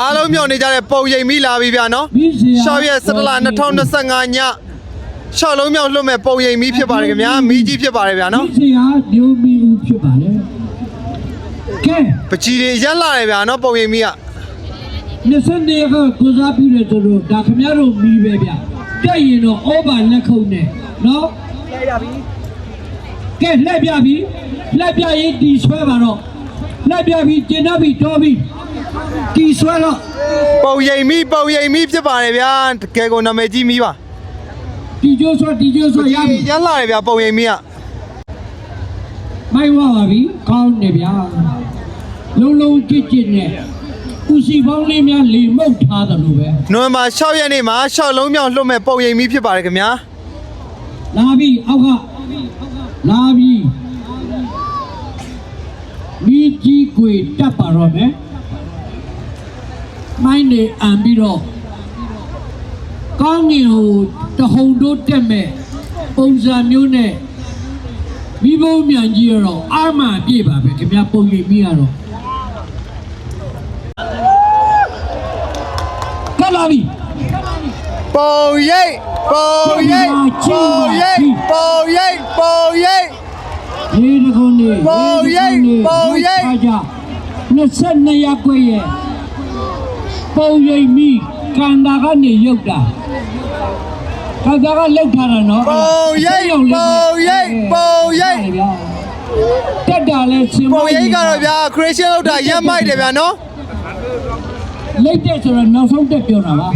အားလုံးမြောက်နေကြတဲ့ပုံရိပ်မိလာပြီဗျာနော်ရှောက်ရက်17လ2025ညရှောက်လုံးမြောက်လွတ်မဲ့ပုံရိပ်မိဖြစ်ပါတယ်ခင်ဗျာမိကြီးဖြစ်ပါတယ်ဗျာနော်ဒီစီဟာမျိုးမီဦးဖြစ်ပါလေကဲပကြီးတွေရက်လာတယ်ဗျာနော်ပုံရိပ်မိက20နေကကိုစားပြုတယ်ဆိုတော့ဒါခင်ဗျားတို့မီးပဲဗျတက်ရင်တော့ဩဘာလက်ခုံနဲ့နော်လက်ရပြီကဲလက်ပြပြီလက်ပြရင်ဒီဆွဲပါတော့လက်ပြပြီကျင်တော့ပြီတော်ပြီ ဒီဆွဲတော့ပုံရိပ်မိပုံရိပ်မိဖြစ်ပါတယ်ဗျာတကယ်ကိုနာမည်ကြီးမိပါဒီကျိုးဆွဲဒီကျိုးဆွဲရပြီရက်လာတယ်ဗျာပုံရိပ်မိကမိုက်ဝပါပြီကောင်းနေဗျာလုံးလုံးကြစ်ကြစ်နဲ့ဦးစီပေါင်းလေးများလေမှုတ်ထားတယ်လို့ပဲနိုဝင်ဘာ6ရက်နေ့မှာရှောက်လုံးမြောက်လွတ်မဲ့ပုံရိပ်မိဖြစ်ပါတယ်ခင်ဗျာလာပြီအောက်ကလာပြီမိကြီးကိုတက်ပါတော့မယ် မိုင်းနေအံပြီးတော့ကောင်းငင်ဟိုတဟုန်တို့တက်မဲ့ပုံစံမျိုးနဲ့မိဘုံမြန်ကြီးရတော့အာမန်ပြည့်ပါပဲခင်ဗျာပုံရိပ်မိရတော့ကလာပြီပုံရိပ်ပုံရိပ်ပုံရိပ်ပုံရိပ်ပုံရိပ်ရေတကုန်းနေပုံရိပ်ပုံရိပ်ကြ22ရက်ကွဲရဲ့ ပုံရိပ်မိကန္တာကနေရုပ်တာကန္တာကလောက်ထားတာနော်ပုံရိပ်ပုံရိပ်ပုံရိပ်တက်တာလဲရှင်ပုံရိပ်ကတော့ဗျာခရစ်ယာန်လောက်တာရက်မိုက်တယ်ဗျာနော်လက်တက်ဆိုတော့နောက်ဆုံးတက်ပြောတာပါ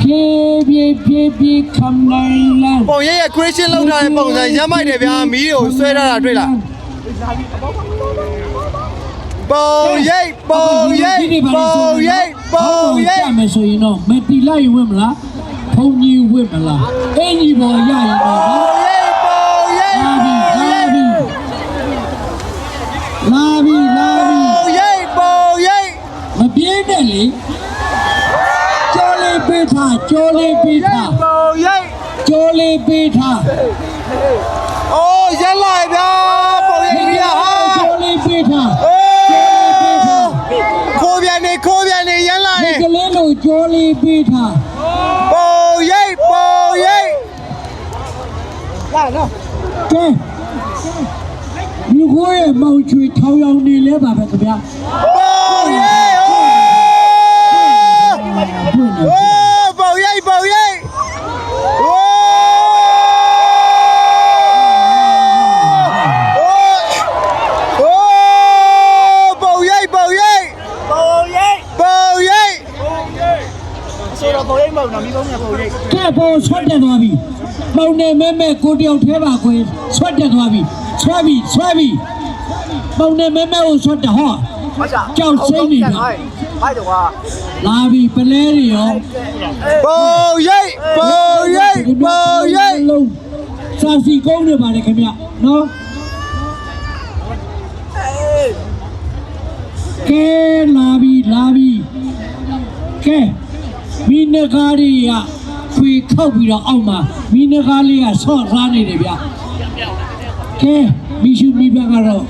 ဖြည်းဖြည်းဖြည်းဖြည်းခံနိုင်လန်းပုံရိပ်ရဲ့ခရစ်ယာန်လောက်တာတဲ့ပုံစံရက်မိုက်တယ်ဗျာမီးကိုဆွဲထားတာတွေ့လား ပုံရိပ်ပုံရိပ်ပုံရိပ်ပုံရိပ်ကြမယ်ဆိုရင်တော့မတီလိုက်ဝင်မလားဖုန်ကြီးဝင်မလားအင်ကြီးပေါ်ရရင်တော့နော်ပုံရိပ်ပုံရိပ်လာပြီလာပြီလာပြီပုံရိပ်ပုံရိပ်မပြေးနဲ့လေကြောလေးပေးထားကြောလေးပေးထားပုံရိပ်ကြောလေးပေးထားအိုးရက်လိုက်ဗျာပုံရိပ်ကြီးဟာကြောလေးပေးထား အိုးခိုးပြန်နေခိုးပြန်နေရ က်လိုက်ဒီကလေးလိုကြောလေးပေးထားပုံရိပ်ပုံရိပ်ကဲဒီကိုရဲ့မောင်ချွေထောင်ရောင်နေလဲပါပဲခင်ဗျာ တဲ့ဘောဆွတ်တက်သွားပြီပုံနေမဲမဲကိုတယောက်ထဲပါခွေဆွတ်တက်သွားပြီဆွဲပြီဆွဲပြီပုံနေမဲမဲကိုဆွတ်တက်ဟောကြောက်စိမ့်နေပြီလာပြီပလဲတွေရောပုံရိပ်ပုံရိပ်ပုံရိပ်စာစီကုန်းနေပါတယ်ခင်ဗျနော်ကဲလာပြီလာပြီကဲမိနဂါရီယာ ခွေခောက်ပြီးတော့အောက်မှာမိနကားလေးကဆော့စားနေတယ်ဗျကဲမိရှုမိဘကတော့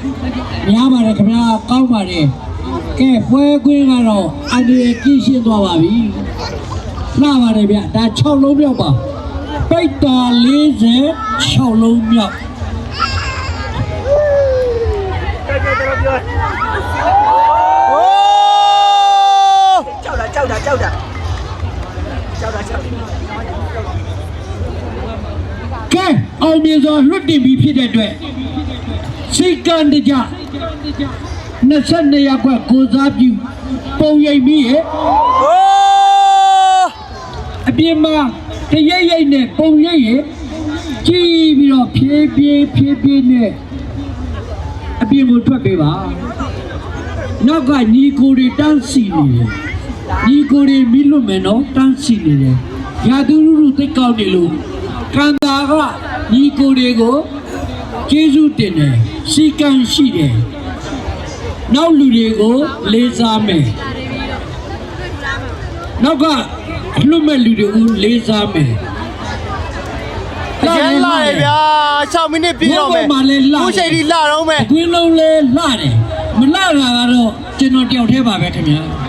များပါတယ်ခင်ဗျာကောင်းပါတယ်ကဲပွဲခွင်းကတော့အန်ဒီရပြည့်ရှင်းသွားပါပြီလှပါတယ်ဗျဒါ6လုံးမြောက်ပါပိတ်တာ40 6လုံးမြောက်ကြည့်ကြတော့ပြော โอ้ ကြောက်တာကြောက်တာကြောက်တာကြောက်တာကြောက်တာ ကဲအောင်မြင်စွာလွတ်တင်ပြီးဖြစ်တဲ့အတွက်စိတ်ကံတကြ22ရက်ကွက်ကိုစားပြုပုံရိပ်ပြီးရဲ့โอ้အပြင်မှာတရိပ်ရိပ်နဲ့ပုံရိပ်ရဲ့ကြည့်ပြီးတော့ဖြည်းဖြည်းဖြည်းဖြည်းနဲ့အပြင်ကိုထွက်ပေးပါနောက်ကညီကိုတွေတန်းစီနေတယ်ညီကိုတွေမိလွတ်မယ်နော်တန်းစီနေတယ်ရာသူလူလူသိတ်ကောက်နေလို့ ကန္တာကညီကိုတွေကိုကျေးဇူးတင်တယ်စီကံရှိတယ်နောက်လူတွေကိုလေးစားမယ်နောက်ကလွတ်မဲ့လူတွေကိုလေးစားမယ်ရက်လိုက်ဗျာ6မိနစ်ပြည့်တော့မယ်ဘုရားမှာလည်းလှတယ်ခုချိန်ထိလှတော့မယ်အကွင်းလုံးလဲလှတယ်မလှတာကတော့ကျွန်တော်တယောက်တည်းပါပဲခင်ဗျာ